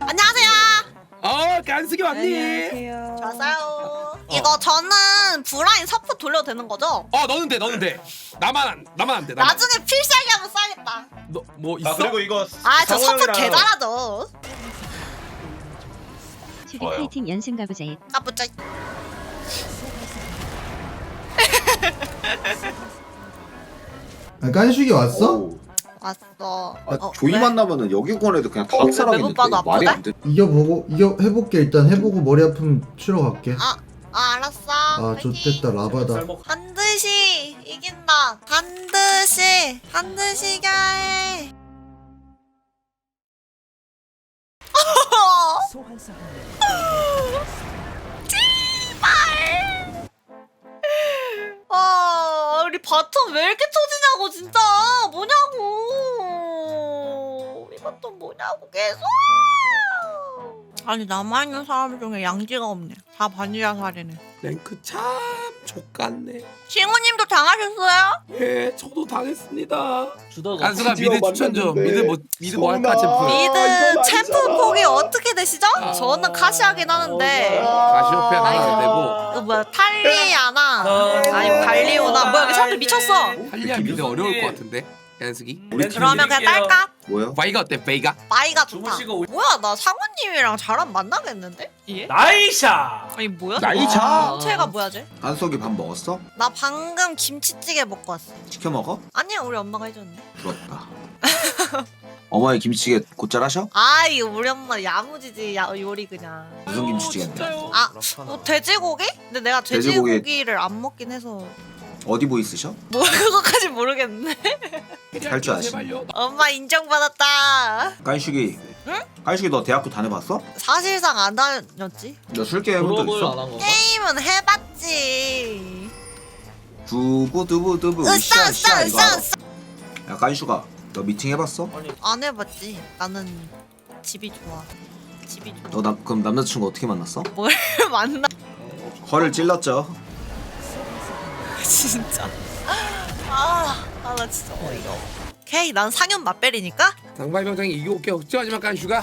안녕하세요. 어 간숙이 왔니? 안녕하세요. 좋았어요. 이거 저는 브라인 서포 돌려도 되는 거죠? 어 너는 돼 너는 돼. 나만 안- 나만 안 돼. 나만. 나중에 필살기 한번 써야겠다. 너뭐 있어? 아 그리고 이거 아, 저 상황이랑- 개잘하죠. 좋아요. 파이팅 연승 가보자. 까부짜. 아, 깐식이 왔어? 오. 왔어. 아, 어, 조이 왜? 만나면은 여기권 애들 그냥 다 어, 학살하겠는데 외국 봐도 말이? 안 돼. 이겨보고 이겨 해볼게 일단 해보고 머리 아프면 치러 갈게. 아, 아 알았어. 아 파이팅. 좋댔다 라바다. 반드시 이긴다. 반드시 반드시 이겨야 해. 제발. 아 우리 바텀 왜 이렇게 터지냐고 진짜 뭐냐고 이것도 뭐냐고 계속. 아니 남아있는 사람 중에 양지가 없네. 다 바닐라 살이네. 랭크 참 족같네. 싱우님도 당하셨어요? 예, 저도 당했습니다. 간수가 미드 추천 좀. 미드 뭐 미드 뭐 할까 서운하. 챔프. 미드 이건 챔프 아니잖아. 폭이 어떻게 되시죠? 아. 저는 카시하긴 하는데 가시오페아 나가야 되고. 그 뭐야 탈리아나 아, 아니 발리오나 뭐야 여기 사람들 미쳤어 할리아 미드 어려울 것 같은데. 간숙이. 우리 팀 그러면 그냥 딸까? 뭐야? 바이가 어때? 베이가? 마이가 좋다 주무시고 오- 뭐야 나 상우님이랑 잘안 만나겠는데? 예? 나이샤 아니 뭐야? 나이차. 체가 뭐야 쟤? 한석이 밥 먹었어? 나 방금 김치찌개 먹고 왔어 시켜 먹어? 아니야 우리 엄마가 해줬는데 부럽다. 어머니 김치찌개 곧잘 하셔? 아 이거 우리 엄마 야무지지 야, 요리 그냥 무슨 김치찌개인데? 아, 뭐 돼지고기? 근데 내가 돼지고기. 돼지고기를 안 먹긴 해서 어디 보이 쓰셔? 뭐 그거까지 모르겠네. 할 줄 아시네. 제발요. 엄마 인정받았다. 깐식이. 응? 깐식이 너 대학교 다녀봤어? 사실상 안 다녔지. 너 술게 해본 적 있어? 안한 건가? 게임은 해봤지. 두부 두부 두부 으쌰 으쌰 으쌰 으쌰 이거 알아? 으쌰. 야 깐슈가 너 미팅 해봤어? 안 해봤지. 나는 집이 좋아. 집이 좋아. 너 남, 그럼 남자친구 어떻게 만났어? 뭘 만나? 허를 찔렀죠. 진짜. 아, 아, 나 진짜 어이가. 오케이, 난 상현 맛벨이니까. 장발 병장이 이겨올게 걱정하지 마 간슈가.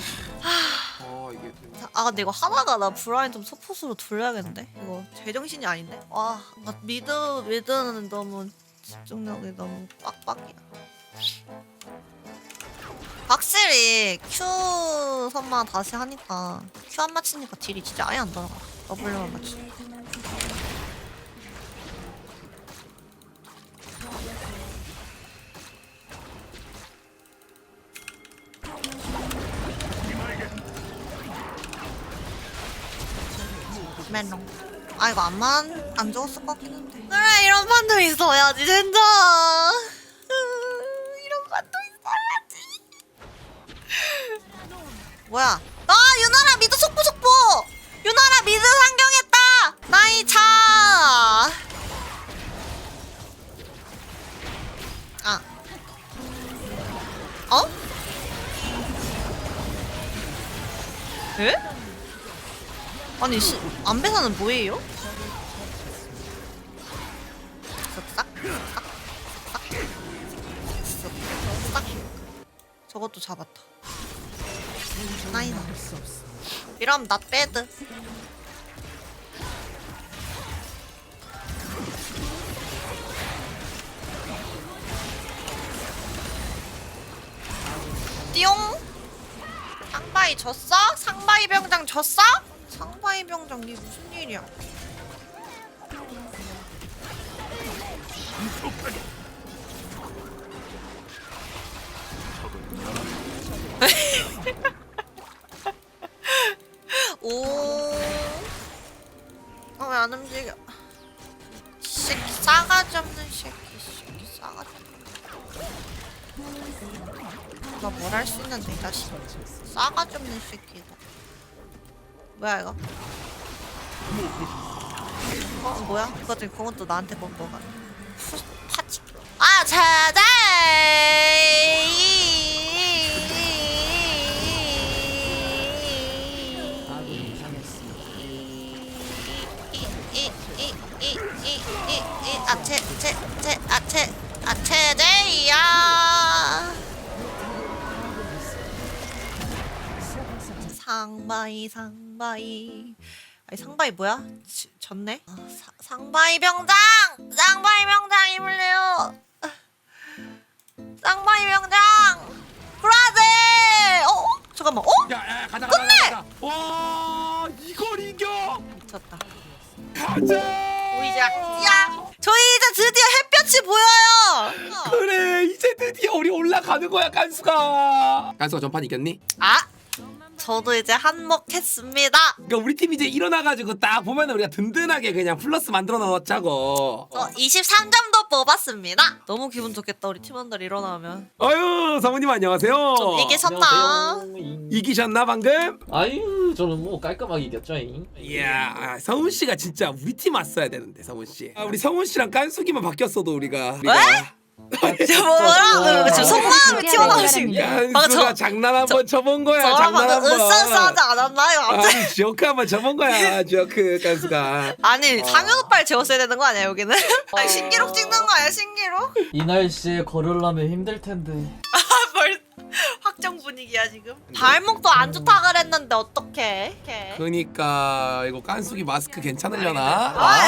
어 이게. 아, 근데 이거 하다가 나 브라인 좀 서포스로 돌려야겠는데? 이거 제정신이 아닌데? 와, 나 미드, 미드는 너무 집중력이 너무 빡빡이야. 확실히 Q 선만 다시 하니까 Q 안 맞히니까 딜이 진짜 아예 안 들어가. W만 맞추. 맨롱. 아 이거 안만 안 죽었을 것 같긴 한데. 그래 이런 판도 있어야지 진짜. 으, 이런 판도 있어야지. 뭐야? 안배사는 뭐예요? 저것도 잡았다. 나이나. 이러면 나 빼드. 띠용? 상바이 졌어? 상바이 병장 졌어? 상바이 병장 이게 무슨 일이야? 오. 어, 왜 안 움직여? 새끼 싸가지 없는 새끼, 새끼 싸가지 없는. 나뭘 할수이 자식. 싸가지 없는 새끼, 이거. 뭐야, 이거? 어, 뭐야? 그것도, 그것도 나한테 건 거가. 푸, 파치. 아, 찾아! 아체 체 체 아체 아체 제이야 상바이 상 바이 아니 상바이 뭐야? 지, 졌네? 아, 사, 상바이 병장! 상바이 병장 힘을 내요 쌍바이 병장! 브라제! 어? 어? 잠깐만 어? 야 야 가자 가자 가자 가자 와 이걸 이겨 미쳤다 가자 보이자 야! 저희 이제 드디어 햇볕이 보여요! 그래 이제 드디어 우리 올라가는 거야 깐수가 깐수가 전판 이겼니? 아! 저도 이제 한몫했습니다 그러니까 우리 팀 이제 일어나가지고 딱 보면 우리가 든든하게 그냥 플러스 만들어 넣었자고 저 23점도 뽑았습니다 너무 기분 좋겠다 우리 팀원들 일어나면 아유 사모님 안녕하세요 좀 이기셨나? 이기셨나 방금? 아유 저는 뭐 깔끔하게 이겼죠 잉. 이야 아, 성훈 씨가 진짜 우리 팀 왔어야 되는데 성훈 씨. 아, 우리 성훈 씨랑 깐숙이만 바뀌었어도 우리가. 우리가 저 뭐라고 지금 속마음이 튀어나오신 깐수가 저- 장난 한 번 쳐본 거야. 장난 한번. 으쌰으쌰하지 않았나요? 갑자기? 아, 지오크 한번 쳐본 거야. 지오크 깐수가. 아니 상현 오빠를 재웠어야 되는 거 아니야 여기는? 아니 신기록 찍는 거 아니야 신기록? 이 날씨에 걸으려면 힘들 텐데. 벌 확정 분위기야 지금 발목도 안 좋다 그랬는데 어떡해 걔. 그니까 이거 깐숙이 마스크 괜찮으려나? 아,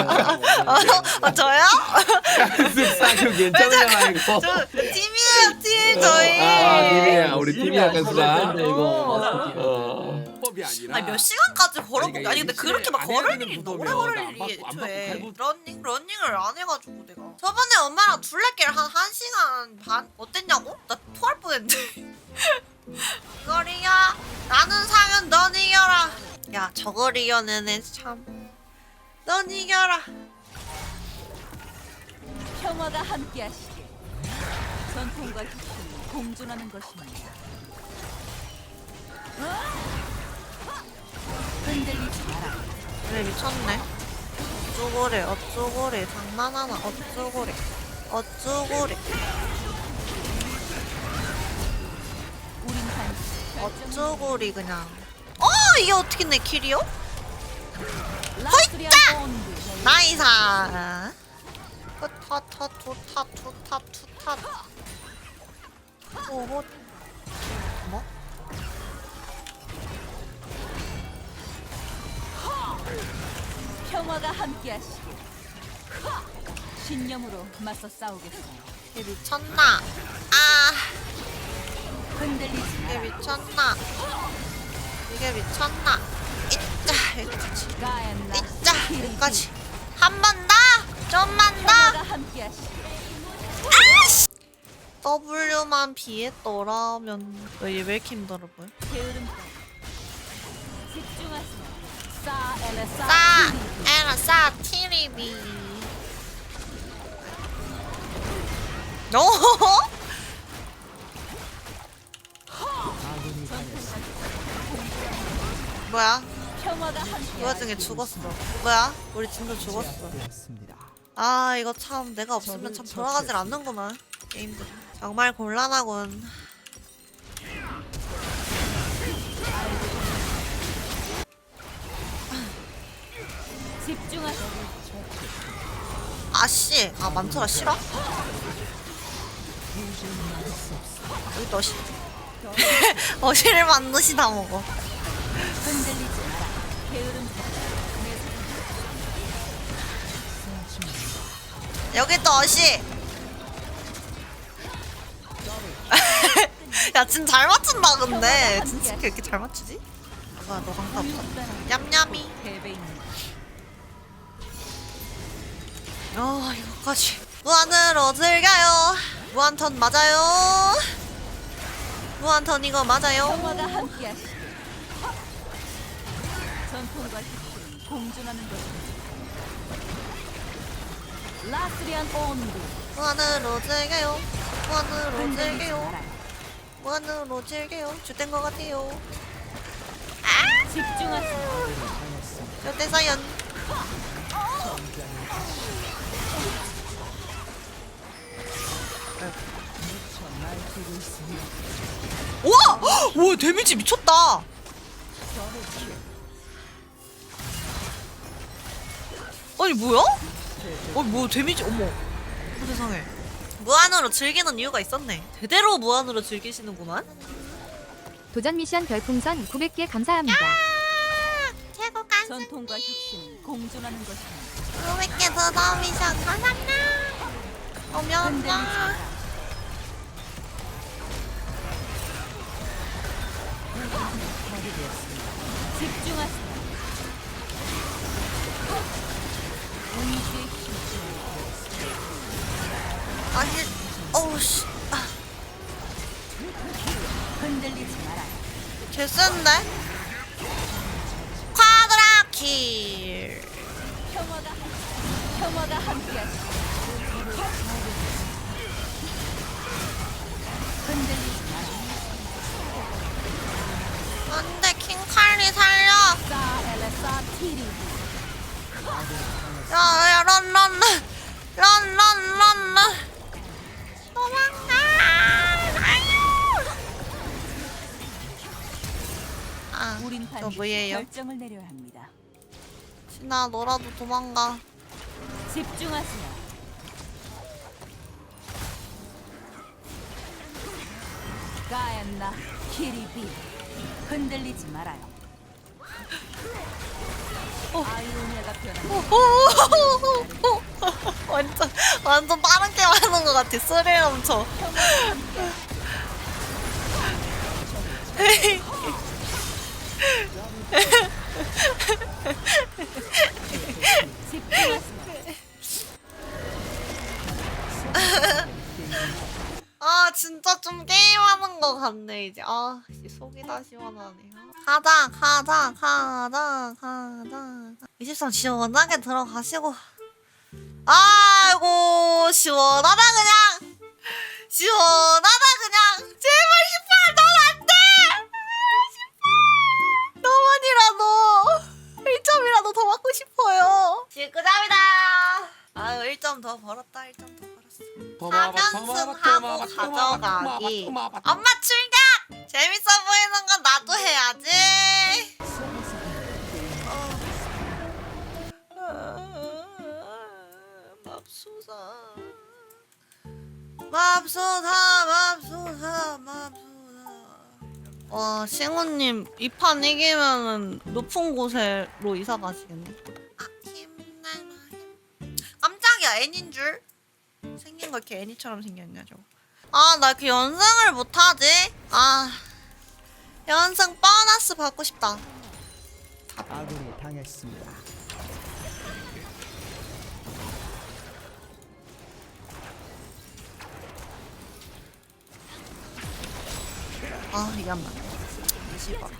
예? 어, 저요? 깐숙 사교 괜찮으려나 이거? 저 팀이에요 팀 저희 아, 팀이야. 우리 팀이야. 텐데 이거. 어. 법이 아니라. 아니 몇 시간까지 걸어보기 아니, 아니 근데 그러니까 그렇게 막안 걸을 일이. 오래 걸을 일이 애초에 갈고- 러닝 러닝을 안 해가지고 내가 저번에 엄마랑 둘레길 한 1 시간 반 어땠냐고? 나 토할 뻔했는데 이거리야 나는 상현 넌 이겨라 야 이겨내네 참 넌 이겨라 평화가 함께하시길. 전통과 희생이 공존하는 것입니다. 흔들리지 마라. 그래 미쳤네 어쭈고래 어쭈고래 장난하나 어쭈고래 어쭈고래 우린 반드시 결정. 어쭈고리 그냥 어 이게 어떻게 내 킬이요? 본드. 나이사 투타타 투타 투타 투타 오호 뭐? 평화가 함께하시길. 신념으로 맞서 싸우겠어요. 이게 미쳤나? 아 흔들리지 이게. 미쳤나? 이게 미쳤나? 이짜 여기까지 이짜. 여기까지 한 번 더! 좀만 더! 함께하시길. W만 비했더라면 왜 이렇게 힘들어 보여? 싸! 에라 싸 티리비 오! 뭐야? 그 와중에 죽었어. 뭐야? 우리 진도 죽었어. 아 이거 참 내가 없으면 참 돌아가질 않는구만 게임들. 정말 곤란하군. 집중하세요. 아씨, 아 맘쳐라 싫어? 여기 또 어시. 어시를 만드시 다 먹어. 흔들리지. 여기 또 어시. 야, 진짜 잘 맞춘다 근데. 진짜 이렇게 잘 맞추지? 뭐야, 너 강타 없어? 냠냠이. 아 이거까지 무한으로 즐겨요 무한턴 맞아요 무한턴 이거 맞아요 전통과 희생이 공존하는 것입니다. 라스리안 온도. 무한으로 즐겨요 무한으로 즐겨요. 무한으로 즐겨요 주된 것 같아요 집중하세요. 요대사연 우와! 와 데미지 미쳤다 아니 뭐야? 아니 뭐 데미지 어머 어, 세상에 무한으로 즐기는 이유가 있었네 제대로 무한으로 즐기시는구만 도전 미션 별풍선 900개 감사합니다. 최고 간 전통과 혁신 공존하는 것입니다. 500개 더 미션 감사합니다. 오면 흔들리지 마라. 집중하세요. 개 센데? 결정을 내려야 합니다. 신아, 너라도 도망가. 집중하세요. 가엔나 키리비 흔들리지 말아요. 아이오니아가 변한 오, 완전, 완전 다른 게임 하는 것 같아. 스릴 넘쳐. 아 진짜 좀 게임하는 것 같네 이제. 아 씨, 속이 다 시원하네 가자 가자 가자 가자. 23 시원하게 들어가시고. 아이고 시원하다 가져가기. 엄마 출격! 재밌어 보이는 건 나도 해야지. 맙소사. 맙소사, 맙소사, 맙소사. 와, 싱우님 이 판 이기면은 높은 곳으로 이사 가시겠네. 아, 애닌 줄. 생긴 거 이렇게 애니처럼 생겼냐 저거 아나 이렇게 연승을 못하지? 아 연승 보너스 받고 싶다. 아군이 당했습니다. 아 이게 안 맞네. 씨발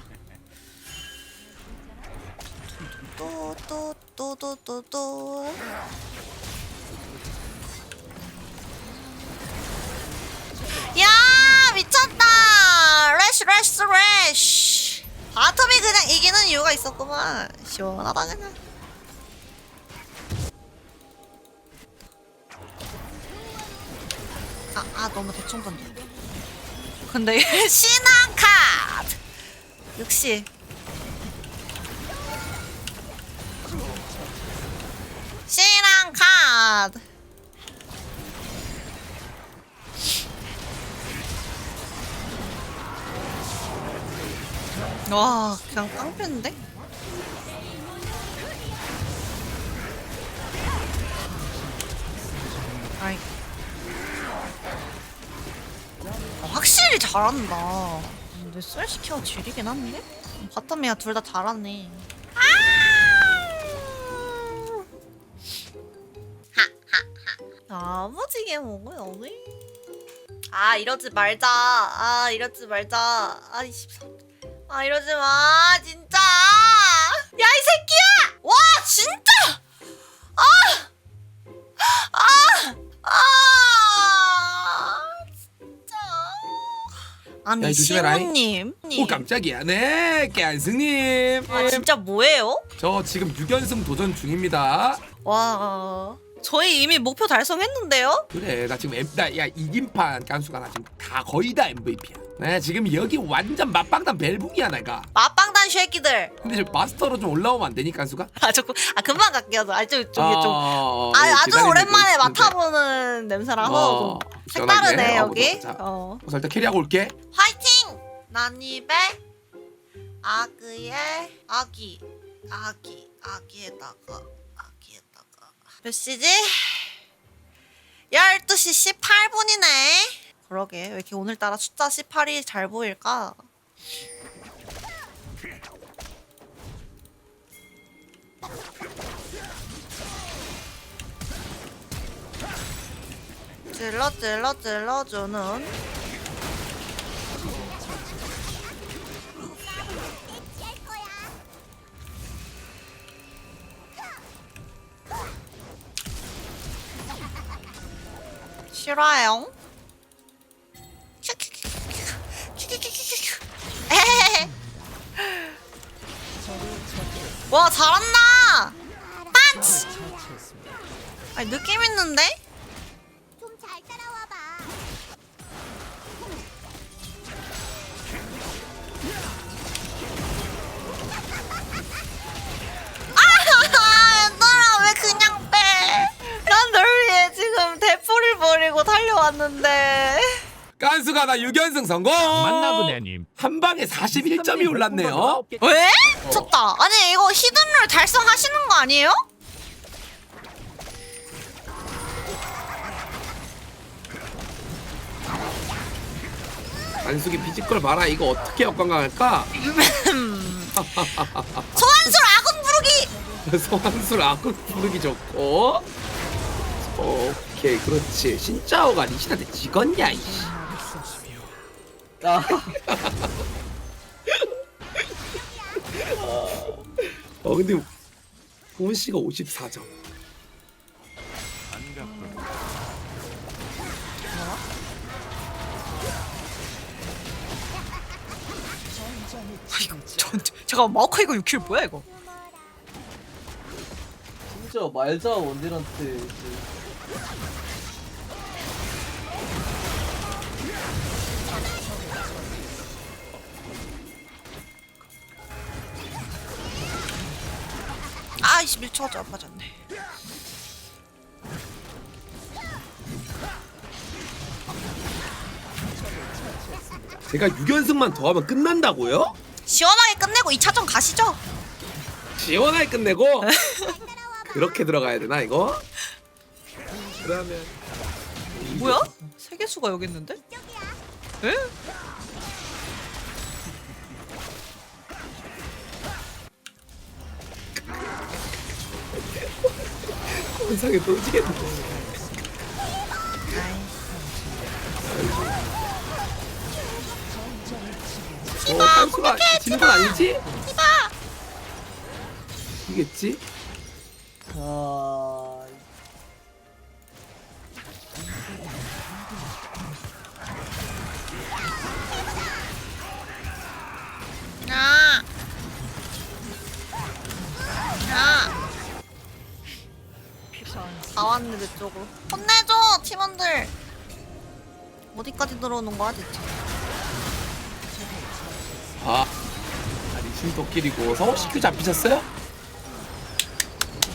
또또또또또또 미쳤다. 레쉬 레쉬 레쉬 바텀이 그냥 이기는 이유가 있었구만. 시원하다 그냥. 아, 아 너무 대충 던져. 근데 신한 카드. 역시 와 그냥 깡패인데? 아이 아, 확실히 잘한다 근데 썰시켜 지리긴 한데? 바텀이야 둘 다 잘하네 아버지게 먹어요 왜? 아 이러지 말자 아 이러지 말자 아 23. 아 이러지 마 진짜. 야 이 새끼야! 와 진짜! 아아아 진짜. 아니 야, 조심해라, 잉. 시호님. 오 깜짝이야. 네 깨안승님. 아 진짜 뭐예요? 저 지금 6연승 도전 중입니다. 와 저희 이미 목표 달성했는데요? 그래 나 지금 나야 이긴 판 깐수가 나 지금 다 거의 다 MVP야 나 지금 여기 완전 맞방단 벨붕이야 내가. 맞방단 쉐끼들. 근데 저 마스터로 좀 올라오면 안 되니 깐수가? 아 조금 아 금방 갈게요. 아좀 좀, 좀. 어, 아, 네, 아주 오랜만에. 맡아보는 냄새라서 어, 좀 색다르네 시원하게. 어, 여기. 자, 어. 일단 캐리하고 올게. 화이팅! 난 입에 아기의 아기 아기 아기에다가 아기에다가. 몇 시지? 12시 18분이네 그러게 왜 이렇게 오늘따라 숫자 18이 잘 보일까? 찔러 찔러 찔러주는 싫어요. 와 잘한다. 빤치. 아니 느낌 있는데? 좀 잘 따라와 봐. 아, 얘들아 왜 그냥 빼? 난 널 위해 지금 대포를 버리고 달려왔는데. 깐수가 나 6연승 성공. 만나보네님. 한 방에 41점이 올랐네요. 왜? 미쳤다. 아니 이거 히든룰 달성하시는 거 아니에요? 안숙이 피지컬 봐라. 이거 어떻게 역관광할까? 소환술 아군 부르기. 소환술 아군 부르기 좋고. 오케이 그렇지. 신짜오가 리신한테 지겠냐 이씨. 아 어 근데 호은 씨가 54점. 잠깐 마오카 이거 6킬 뭐야 이거? 심지어 말자 원딜한테 그 아이씨 밀쳐가지고 안 맞았네. 제가 6연승만 더 하면 끝난다고요? 시원하게 끝내고 2차전 가시죠. 시원하게 끝내고 그렇게 들어가야 되나 이거? 그러면 뭐야? 세계수가 여기 있는데? 에? 세상에 떨어지겠네. 어, 깐수가 지는 건 아니지? 이봐. 이겠지? 아 내 쪽으로. 혼내줘 팀원들. 어디까지 들어오는 거야 대체? 아, 아니 신도끼리고 CQ 잡히셨어요?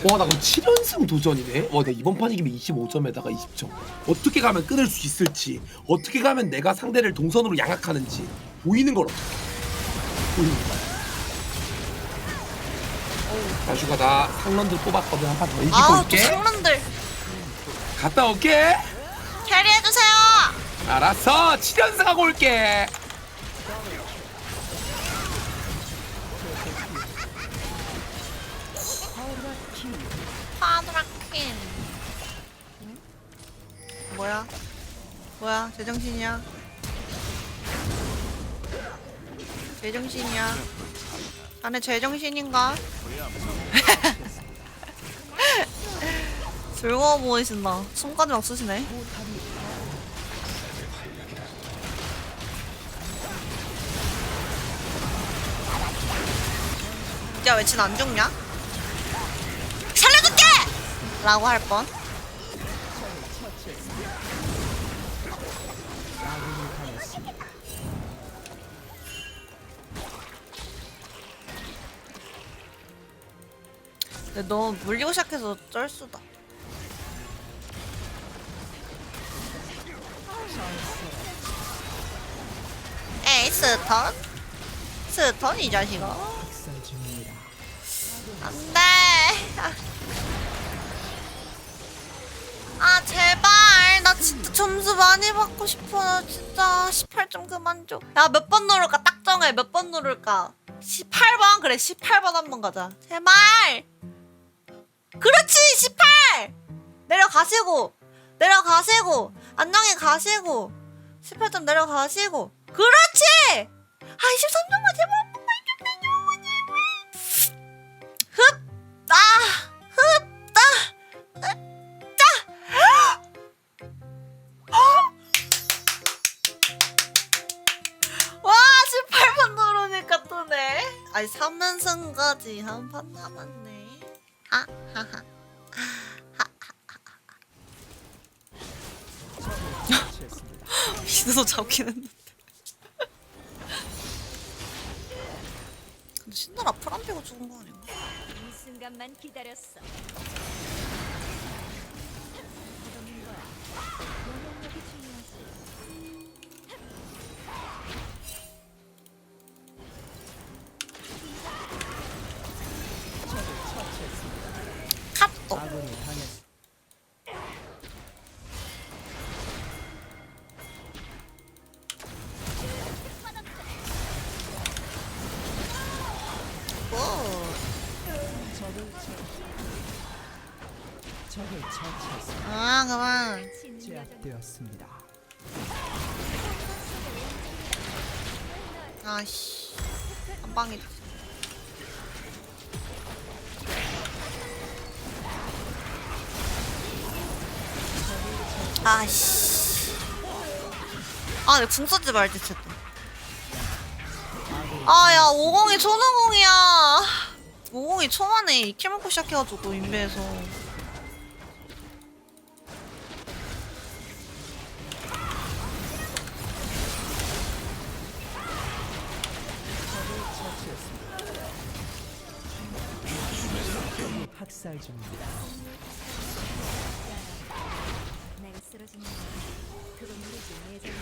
와, 나 그럼 7연승 도전이네. 와, 내가 이번 판 이기면 25점에다가 20점. 어떻게 가면 끊을 수 있을지, 어떻게 가면 내가 상대를 동선으로 양악하는지 보이는 걸 어떻게? 보이는 거. 아슈가 나 상런들 뽑았거든. 한 판 더 이기고 아 또 올게. 상남들 갔다 올게. 캐리해주세요. 알았어. 7연승 하고 올게. 파드라킨. 응? 뭐야? 뭐야? 제정신이야? 제정신이야? 자네 제정신인가? 즐거워 보이신다. 손까지 막 쓰시네. 야, 왜 진 안 죽냐? 살려줄게! 라고 할 뻔. 근데 너무 물리고 시작해서 쩔수다. 에이, 스턴? 스턴 이 자식아. 안돼. 아 제발. 나 진짜 점수 많이 받고 싶어. 나 진짜 18점 그만 줘야 몇 번 누를까? 딱 정해. 몇 번 누를까? 18번? 그래 18번 한 번 가자. 제발. 그렇지 18 내려가시고 내려가시고 안녕히 가시고 18점 내려가시고 그렇지 아 23점만 제발! 아! 흡! 아! 와 18번 누르니까 뜨네 아니 3연승까지 한 판 남았네 아 하하 비스도 잡긴 했는데 근데 신나라 풀안 빼고 죽은 거 아닌가? 이 순간만 기다렸어. 카또 적을 처치했습니다. 아 그만. 제압되었습니다. 아씨. 한 방에 아씨. 아내 궁 쓰지 말지 쟤도 아야 50이 초능공이야 50이 초반에 2킬 먹고 시작해가지고 인베에서 학살 중입니다. 내가 쓰러지는 건 그건 모르지 예전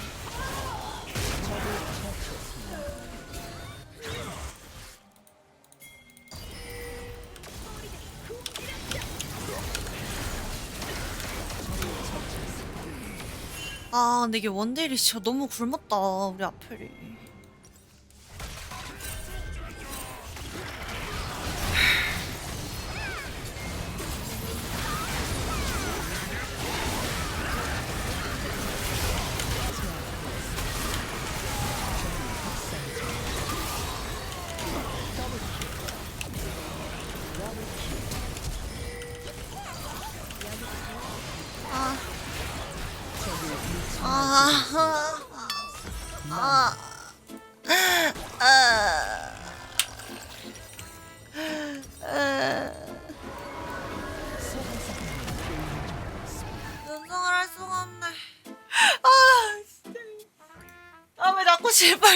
아 근데 이게 원딜이 진짜 너무 굶었다 우리 아펠이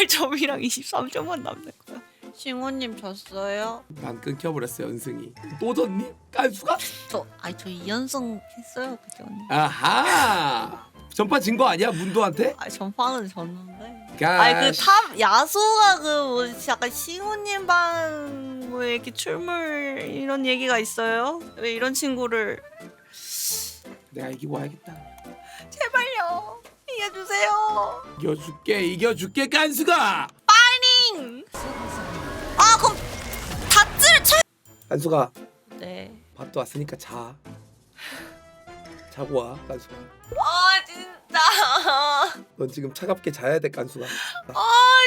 28점이랑 23점만 남는 거야. 싱호님 졌어요? 난 끊겨버렸어요 은승이 또 졌니? 깐수가? 저, 아니 저 2연승 했어요 그죠 언니? 아하 전파 진 거 아니야 문도한테? 아 전파는 졌는데. 아니 그탑 야수가 그뭐 약간 싱호님 방뭐 이렇게 출몰 이런 얘기가 있어요? 왜 이런 친구를 내가 이기고 와야겠다 이겨주세요. 이겨줄게 이겨줄게 깐수가 띵. 아 그럼 다들 쳐. 깐수가 네. 밥도 왔으니까 자 자고 와 깐수가 아 진짜. 넌 지금 차갑게 자야 돼 깐수가 아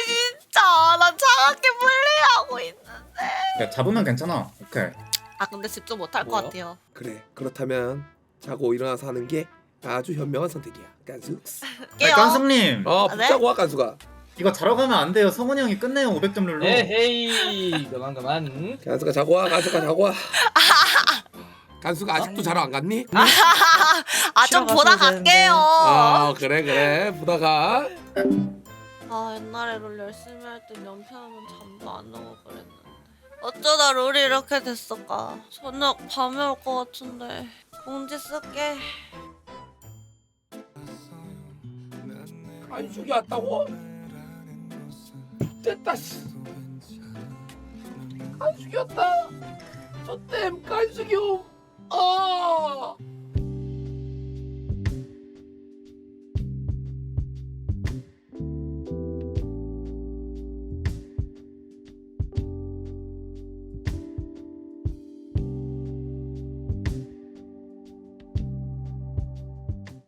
진짜 나 차갑게 플레이하고 있는데. 야 잡으면 괜찮아. 오케이. 아 근데 집중 못할 것 뭐야? 같아요. 그래 그렇다면 자고 일어나서 하는 게 아주 현명한 선택이야. 깐수. 깨요. 깐승님. 어 아, 네? 붙자고 와 깐수가. 이거 자러 가면 안 돼요. 성훈이 형이 끝내요 500점 룰로. 에헤이. 그만 그만. 깐수가 자고 와 깐수가 자고 와. 깐수가 아직도 자러 안 갔니? 아좀 보다 갈게요. 아 그래 그래. 보다가. 아 옛날에 롤 열심히 할땐 연패하면 잠도 안 오고 그랬는데. 어쩌다 롤이 이렇게 됐을까? 저녁 밤에 올 것 같은데. 공지 쓸게 아니 저기 왔다고? 됐다 씨. 간수기였다. 저땜 간수기요. 아.